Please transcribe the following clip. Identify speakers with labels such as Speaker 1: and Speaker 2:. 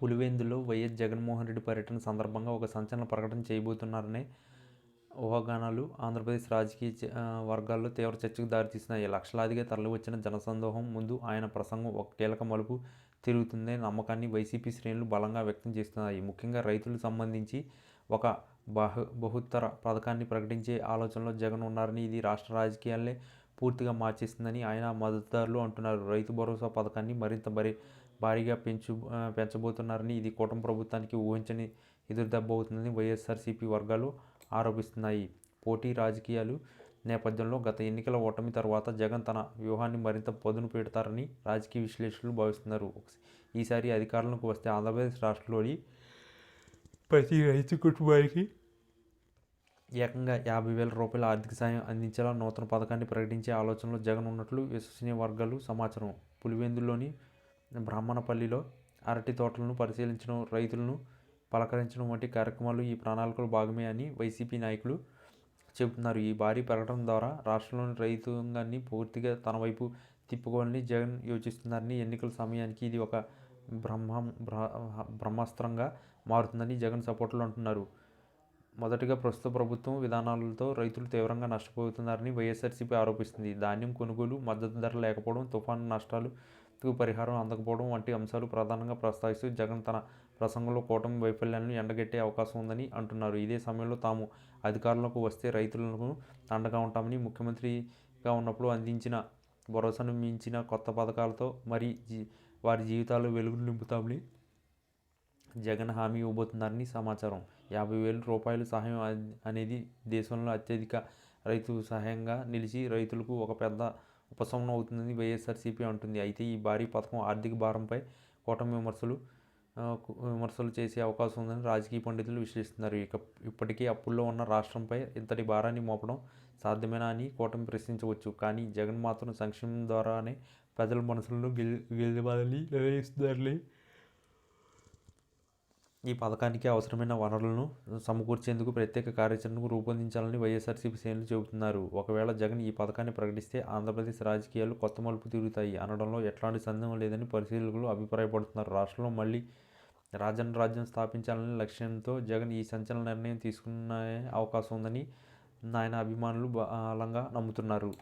Speaker 1: పులివెందులో YS Jaganmohan Reddy పర్యటన సందర్భంగా ఒక సంచలన ప్రకటన చేయబోతున్నారనే ఊహాగానాలు ఆంధ్రప్రదేశ్ రాజకీయ వర్గాల్లో తీవ్ర చర్చకు దారితీసినాయి. లక్షలాదిగా తరలివచ్చిన జనసందోహం ముందు ఆయన ప్రసంగం ఒక కీలక మలుపు తిరుగుతుందనే నమ్మకాన్ని వైసీపీ శ్రేణులు బలంగా వ్యక్తం చేస్తున్నాయి. ముఖ్యంగా రైతులకు సంబంధించి ఒక బహు బహుత్తర పథకాన్ని ప్రకటించే ఆలోచనలో జగన్ ఉన్నారని ఇది రాష్ట్ర రాజకీయాలనే పూర్తిగా మార్చేస్తుందని ఆయన మద్దతుదారులు అంటున్నారు. రైతు భరోసా పథకాన్ని మరింత మరి భారీగా పెంచు పెంచబోతున్నారని ఇది కూటమి ప్రభుత్వానికి ఊహించని ఎదురుదెబ్బ అవుతుందని వైఎస్ఆర్సీపీ వర్గాలు ఆరోపిస్తున్నాయి. పోటీ రాజకీయాలు నేపథ్యంలో గత ఎన్నికల ఓటమి తర్వాత జగన్ తన వ్యూహాన్ని మరింత పదును పెడతారని రాజకీయ విశ్లేషకులు భావిస్తున్నారు. ఈసారి అధికారంలోకి వస్తే ఆంధ్రప్రదేశ్ రాష్ట్రంలోని ప్రతి రైతు కుటుంబానికి ఏకంగా యాభై వేల రూపాయల ఆర్థిక సాయం అందించేలా నూతన పథకాన్ని ప్రకటించే ఆలోచనలో జగన్ ఉన్నట్లు విశ్వసనీయ వర్గాలు సమాచారం. పులివెందులోని బ్రాహ్మణపల్లిలో అరటి తోటలను పరిశీలించడం రైతులను పలకరించడం వంటి కార్యక్రమాలు ఈ ప్రణాళికలో భాగమే అని వైసీపీ నాయకులు చెబుతున్నారు. ఈ భారీ ప్రకటన ద్వారా రాష్ట్రంలోని రైతాంగాన్ని పూర్తిగా తన వైపు తిప్పుకోవాలని జగన్ యోచిస్తున్నారని ఎన్నికల సమయానికి ఇది ఒక బ్రహ్మం బ్రహ్మాస్త్రంగా మారుతుందని జగన్ సపోర్టర్లు అంటున్నారు. మొదటిగా ప్రస్తుత ప్రభుత్వం విధానాలతో రైతులు తీవ్రంగా నష్టపోతున్నారని వైఎస్ఆర్సీపీ ఆరోపిస్తుంది. ధాన్యం కొనుగోలు మద్దతు ధర లేకపోవడం తుఫాను నష్టాలు నష్టాలకు పరిహారం అందకపోవడం వంటి అంశాలు ప్రధానంగా ప్రస్తావిస్తూ జగన్ తన ప్రసంగంలో కూటమి వైఫల్యాలను ఎండగట్టే అవకాశం ఉందని అంటున్నారు. ఇదే సమయంలో తాము అధికారంలోకి వస్తే రైతులకు అండగా ఉంటామని ముఖ్యమంత్రిగా ఉన్నప్పుడు అందించిన భరోసాను మించిన కొత్త పథకాలతో మరి జీ వారి జీవితాలు వెలుగులు నింపుతామని జగన్ హామీ ఇవ్వబోతున్నారని సమాచారం. యాభై వేల రూపాయల సహాయం అనేది దేశంలో అత్యధిక రైతు సహాయంగా నిలిచి రైతులకు ఒక పెద్ద ఉపశమనం అవుతుందని వైఎస్ఆర్సీపీ అంటుంది. అయితే ఈ భారీ పథకం ఆర్థిక భారంపై కూటమి విమర్శలు విమర్శలు చేసే అవకాశం ఉందని రాజకీయ పండితులు విశ్లేషిస్తున్నారు. ఇక ఇప్పటికీ అప్పుల్లో ఉన్న రాష్ట్రంపై ఇంతటి భారాన్ని మోపడం సాధ్యమేనా అని కూటమి ప్రశ్నించవచ్చు. కానీ జగన్ మాత్రం సంక్షేమం ద్వారానే ప్రజల మనసులను గెలి గెలివాలని నిర్ణయిస్తున్నారులే. ఈ పథకానికి అవసరమైన వనరులను సమకూర్చేందుకు ప్రత్యేక కార్యాచరణకు రూపొందించాలని వైఎస్ఆర్సీపీ శ్రేణులు చెబుతున్నారు. ఒకవేళ జగన్ ఈ పథకాన్ని ప్రకటిస్తే ఆంధ్రప్రదేశ్ రాజకీయాలు కొత్త మలుపు తిరుగుతాయి. అనడంలో ఎట్లాంటి సందేహం లేదని పరిశీలకులు అభిప్రాయపడుతున్నారు. రాష్ట్రంలో మళ్ళీ రాజన్ రాజ్యం స్థాపించాలనే లక్ష్యంతో జగన్ ఈ సంచలన నిర్ణయం తీసుకునే అవకాశం ఉందని ఆయన అభిమానులు బలంగా నమ్ముతున్నారు.